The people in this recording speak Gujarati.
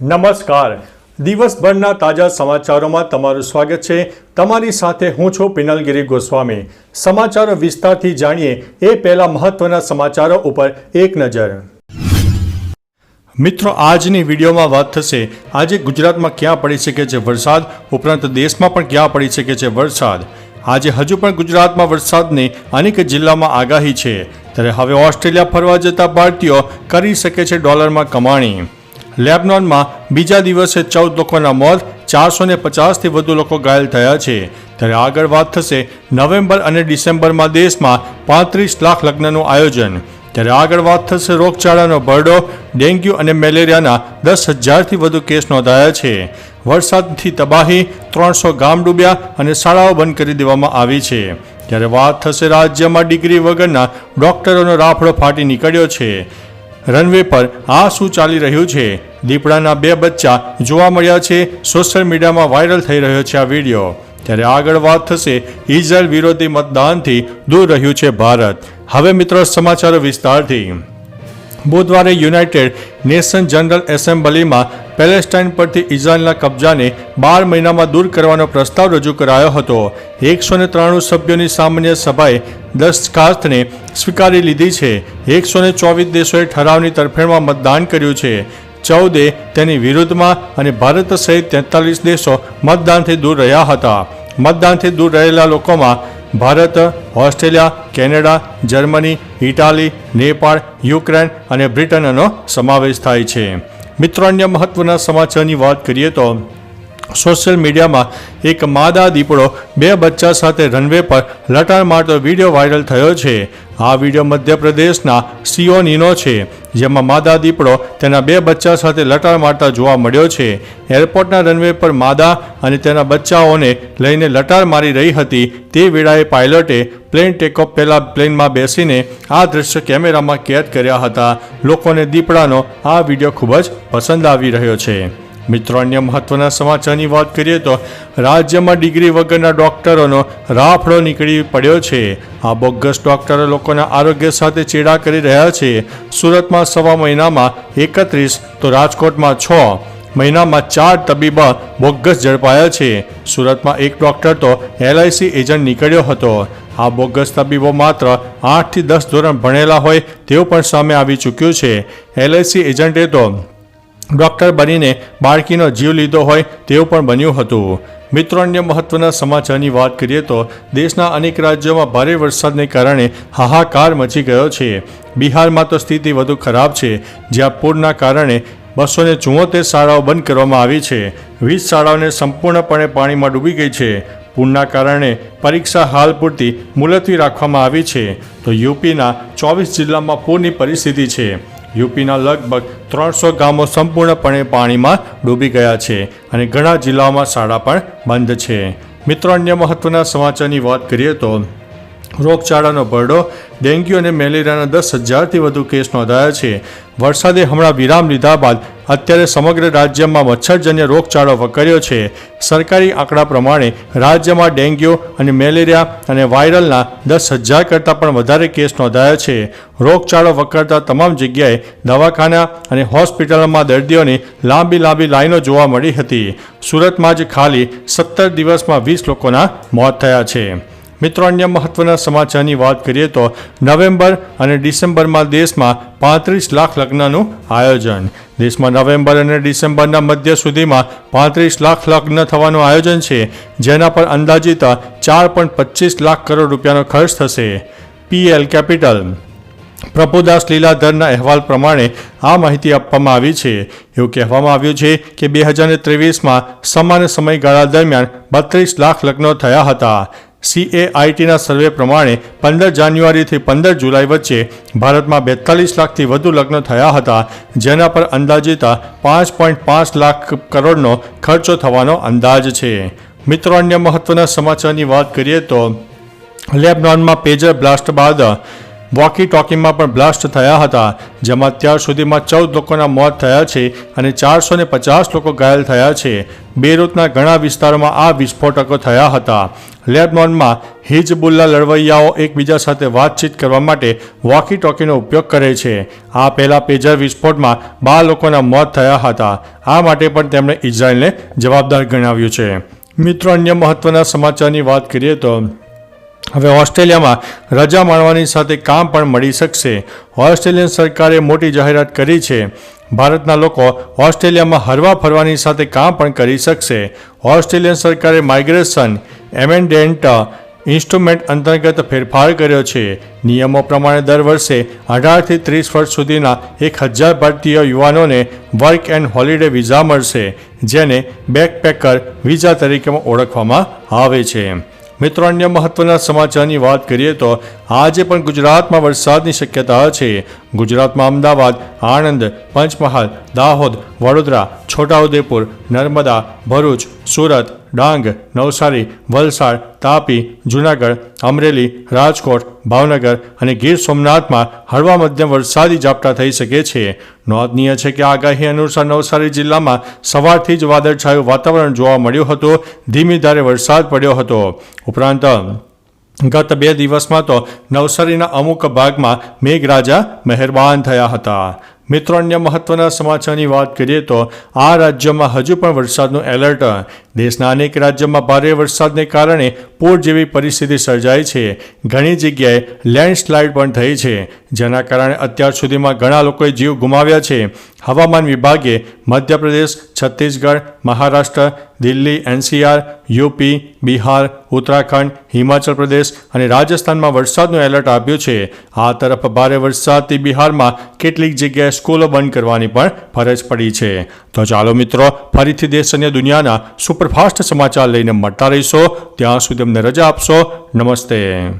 નમસ્કાર. દિવસભરના તાજા સમાચારોમાં તમારું સ્વાગત છે. તમારી સાથે હું છું પિનલગીરી ગોસ્વામી. સમાચારો વિસ્તારથી જાણીએ એ પહેલા મહત્વના સમાચારો ઉપર એક નજર. મિત્રો, આજની વિડીયોમાં વાત થશે, આજે ગુજરાતમાં ક્યાં પડી શકે છે વરસાદ? ઉપરાંત દેશમાં પણ ક્યાં પડી શકે છે વરસાદ? આજે હજુ પણ ગુજરાતમાં વરસાદની અનેક જિલ્લામાં આગાહી છે. ત્યારે હવે ઓસ્ટ્રેલિયા ફરવા જતા ભારતીયો કરી શકે છે ડોલરમાં કમાણી. લેબનોનમાં બીજા દિવસે ચૌદ લોકોના મોત ચારસો ને પચાસથી વધુ લોકો ઘાયલ થયા છે. ત્યારે આગળ વાત થશે નવેમ્બર અને ડિસેમ્બરમાં દેશમાં પાંત્રીસ લાખ લગ્નનું આયોજન. ત્યારે આગળ વાત થશે રોગચાળાનો ભરડો ડેન્ગ્યુ અને મેલેરિયાના દસ હજારથી વધુ કેસ નોંધાયા છે. વરસાદથી તબાહી, ત્રણસો ગામ ડૂબ્યા અને શાળાઓ બંધ કરી દેવામાં આવી છે. ત્યારે વાત થશે રાજ્યમાં ડિગ્રી વગરના ડોક્ટરોનો રાફડો ફાટી નીકળ્યો છે. રનવે પર આ શું ચાલી રહ્યું છે? દીપડાના બે બચ્ચા જોવા મળ્યા છે. સોશિયલ મીડિયામાં વાયરલ થઈ રહ્યો છે આ વીડિયો. ત્યારે આગળ વાત થશે ઇઝરાયલ વિરોધી મતદાનથી દૂર રહ્યું છે ભારત. હવે મિત્રો સમાચારો વિસ્તારથી. બુધવારે યુનાઇટેડ નેશન જનરલ એસેમ્બલીમાં પેલેસ્ટાઇન પરથી ઇઝરાયલના કબજાને બાર મહિનામાં દૂર કરવાનો પ્રસ્તાવ રજૂ કરાયો હતો. એકસો ને ત્રાણું સભ્યોની સામાન્ય સભાએ દરખાસ્તને સ્વીકારી લીધી છે. એકસો ને ચોવીસ દેશોએ ઠરાવની તરફેણમાં મતદાન કર્યું છે. ચૌદે તેની વિરુદ્ધમાં અને ભારત સહિત તેતાલીસ દેશો મતદાનથી દૂર રહ્યા હતા. મતદાનથી દૂર રહેલા લોકોમાં Bharat, Australia, Canada, Germany, Italy, Nepal, Ukraine અને બ્રિટનનો સમાવેશ થાય છે. મિત્રો અન્ય મહત્વના સમાચારની વાત કરીએ તો સોશિયલ મીડિયામાં એક માદા દીપડો બે બચ્ચા સાથે રનવે પર લટાર મારતો વીડિયો વાયરલ થયો છે. આ વીડિયો મધ્યપ્રદેશના સિયોનીનો છે. જેમાં માદા દીપડો તેના બે બચ્ચા સાથે લટાર મારતા જોવા મળ્યો છે. એરપોર્ટના રનવે પર માદા અને તેના બચ્ચાઓને લઈને લટાર મારી રહી હતી તે વેળાએ પાયલટે પ્લેન ટેકઓફ પહેલા પ્લેનમાં બેસીને આ દ્રશ્ય કેમેરામાં કેદ કર્યા હતા. લોકોને દીપડાનો આ વીડિયો ખૂબ જ પસંદ આવી રહ્યો છે. મિત્રો અન્ય મહત્વના સમાચારની વાત કરીએ તો રાજ્યમાં ડિગ્રી વગરના ડોક્ટરોનો રાફડો નીકળી પડ્યો છે. આ બોગસ ડોક્ટરો લોકોના આરોગ્ય સાથે ચેડા કરી રહ્યા છે. સુરતમાં સવા મહિનામાં એકત્રીસ, તો રાજકોટમાં છ. મહિનામાં ચાર તબીબા બોગસ ઝડપાયા છે. સુરતમાં એક ડોક્ટર તો એલઆઈસી એજન્ટ નીકળ્યો હતો. આ બોગસ તબીબો માત્ર આઠથી દસ ધોરણ ભણેલા હોય તેવું પણ સામે આવી ચૂક્યું છે. એલઆઈસી એજન્ટે તો ડૉક્ટર બનીને બાળકીનો જીવ લીધો હોય તેવું પણ બન્યું હતું. મિત્રો, અન્ય મહત્વના સમાચારની વાત કરીએ તો દેશના અનેક રાજ્યોમાં ભારે વરસાદને કારણે હાહાકાર મચી ગયો છે. બિહારમાં તો સ્થિતિ વધુ ખરાબ છે, જ્યાં પૂરના કારણે બસો ને ચુમ્મોતેર શાળાઓ બંધ કરવામાં આવી છે. વીસ શાળાઓને સંપૂર્ણપણે પાણીમાં ડૂબી ગઈ છે. પૂરના કારણે પરીક્ષા હાલ પૂરતી મુલતવી રાખવામાં આવી છે. તો યુપીના ચોવીસ જિલ્લામાં પૂરની પરિસ્થિતિ છે. યુપીના લગભગ ત્રણસો ગામો સંપૂર્ણપણે પાણીમાં ડૂબી ગયા છે અને ઘણા જિલ્લાઓમાં શાળા પણ બંધ છે. મિત્રો, અન્ય મહત્વના સમાચારની વાત કરીએ તો રોગચાળાનો ભરડો, ડેન્ગ્યુ અને મેલેરિયાના દસ હજારથી વધુ કેસ નોંધાયા છે. વરસાદે હમણાં વિરામ લીધા બાદ અત્યારે સમગ્ર રાજ્યમાં મચ્છરજન્ય રોગચાળો વકર્યો છે. સરકારી આંકડા પ્રમાણે રાજ્યમાં ડેન્ગ્યુ અને મેલેરિયા અને વાયરલના દસ હજાર કરતાં પણ વધારે કેસ નોંધાયા છે. રોગચાળો વકરતા તમામ જગ્યાએ દવાખાના અને હોસ્પિટલમાં દર્દીઓની લાંબી લાંબી લાઈનો જોવા મળી હતી. સુરતમાં જ ખાલી સત્તર દિવસમાં વીસ લોકોના મોત થયા છે. મિત્રો, અન્ય મહત્વના સમાચારની વાત કરીએ તો નવેમ્બર અને ડિસેમ્બરમાં દેશમાં પાંત્રીસ લાખ લગ્નનું આયોજન. દેશમાં નવેમ્બર અને ડિસેમ્બરના મધ્ય સુધીમાં પાંત્રીસ લાખ લગ્ન થવાનું આયોજન છે, જેના પર અંદાજિત ચાર પોઈન્ટ પચીસ લાખ કરોડ રૂપિયાનો ખર્ચ થશે. PL capital. પ્રભુદાસ લીલાધરના અહેવાલ પ્રમાણે આ માહિતી આપવામાં આવી છે. એવું કહેવામાં આવ્યું છે કે બે હજાર ત્રેવીસમાં સમાન સમયગાળા દરમિયાન બત્રીસ લાખ લગ્નો થયા હતા. સીએઆઈટીના સર્વે પ્રમાણે પંદર જાન્યુઆરીથી પંદર જુલાઈ વચ્ચે ભારતમાં બેતાલીસ લાખથી વધુ લગ્ન થયા હતા, જેના પર અંદાજીતા પાંચ પોઈન્ટ પાંચ લાખ કરોડનો ખર્ચો થવાનો અંદાજ છે. મિત્રો, અન્ય મહત્વના સમાચારની વાત કરીએ તો, લેબનોનમાં પેજર બ્લાસ્ટ બાદ વોકી ટોકીમાં પણ બ્લાસ્ટ થયા હતા, જેમાં અત્યાર સુધીમાં ચૌદ લોકોના મોત થયા છે અને ચારસો પચાસ લોકો ઘાયલ થયા છે. બેરૂતના ઘણા વિસ્તારોમાં આ વિસ્ફોટકો થયા હતા. લેબનોનમાં હિજબુલ્લા લડવૈયાઓ એકબીજા સાથે વાતચીત કરવા માટે વોકી ટોકીનો ઉપયોગ કરે છે. આ પહેલા પેજર વિસ્ફોટમાં બાર લોકોના મોત થયા હતા. આ માટે પણ તેમણે ઇઝરાયલને જવાબદાર ગણાવ્યું છે. મિત્રો, અન્ય મહત્વના સમાચારની વાત કરીએ તો હવે ઓસ્ટ્રેલિયામાં રજા માણવાની સાથે કામ પણ મળી શકશે. ઓસ્ટ્રેલિયન સરકારે મોટી જાહેરાત કરી છે. ભારતના લોકો ઓસ્ટ્રેલિયામાં હરવા ફરવાની સાથે કામ પણ કરી શકશે. ઓસ્ટ્રેલિયન સરકારે માઇગ્રેશન એમેન્ડેન્ટ ઇન્સ્ટ્રુમેન્ટ અંતર્ગત ફેરફાર કર્યો છે. નિયમો પ્રમાણે દર વર્ષે અઢારથી ત્રીસ વર્ષ સુધીના એક હજાર ભારતીય યુવાનોને વર્ક એન્ડ હોલિડે વિઝા મળશે, જેને બેકપેકર વિઝા તરીકે ઓળખવામાં આવે છે. મિત્રો, અન્ય મહત્વના સમાચારની વાત કરીએ તો આજે પણ ગુજરાતમાં વરસાદની શક્યતા છે. ગુજરાતમાં અમદાવાદ, આણંદ, પંચમહાલ, દાહોદ, વડોદરા, છોટાઉદેપુર, નર્મદા, ભરૂચ, સુરત ડાંગ, નવસારી, વલસાડ, તાપી, જૂનાગઢ, અમરેલી, રાજકોટ, ભાવનગર અને ગીર સોમનાથમાં હળવા મધ્યમ વરસાદી ઝાપટા થઈ શકે છે. નોંધનીય છે કે આગાહી અનુસાર નવસારી જિલ્લામાં સવારથી જ વાદળછાયું વાતાવરણ જોવા મળ્યું હતું. ધીમી ધારે વરસાદ પડ્યો હતો. ઉપરાંત, ગત બે દિવસમાં તો નવસારીના અમુક ભાગમાં મેઘરાજા મહેરબાન થયા હતા. મિત્રો, અન્ય મહત્વના સમાચારની વાત કરીએ તો આ રાજ્યમાં હજુ પણ વરસાદનું એલર્ટ દેશના અનેક રાજ્યોમાં ભારે વરસાદને કારણે પૂર જેવી પરિસ્થિતિ સર્જાઈ છે. ઘણી જગ્યાએ લેન્ડસ્લાઇડ પણ થઈ છે. જેના કારણે અત્યાર સુધીમાં ઘણા લોકોએ જીવ ગુમાવ્યા છે. હવામાન વિભાગે મધ્યપ્રદેશ, છત્તીસગઢ, મહારાષ્ટ્ર, દિલ્હી, એનસીઆર, યુપી, બિહાર, ઉત્તરાખંડ, હિમાચલ પ્રદેશ અને રાજસ્થાનમાં વરસાદનું એલર્ટ આપ્યું છે. આ તરફ ભારે વરસાદથી બિહારમાં કેટલીક જગ્યાએ સ્કૂલો બંધ કરવાની પણ ફરજ પડી છે. તો ચાલો મિત્રો, ફરીથી દેશ અને દુનિયાના સુપરફાસ્ટ સમાચાર લઈને મળતા રહીશો. ત્યાં સુધી અમને રજા આપશો. નમસ્તે.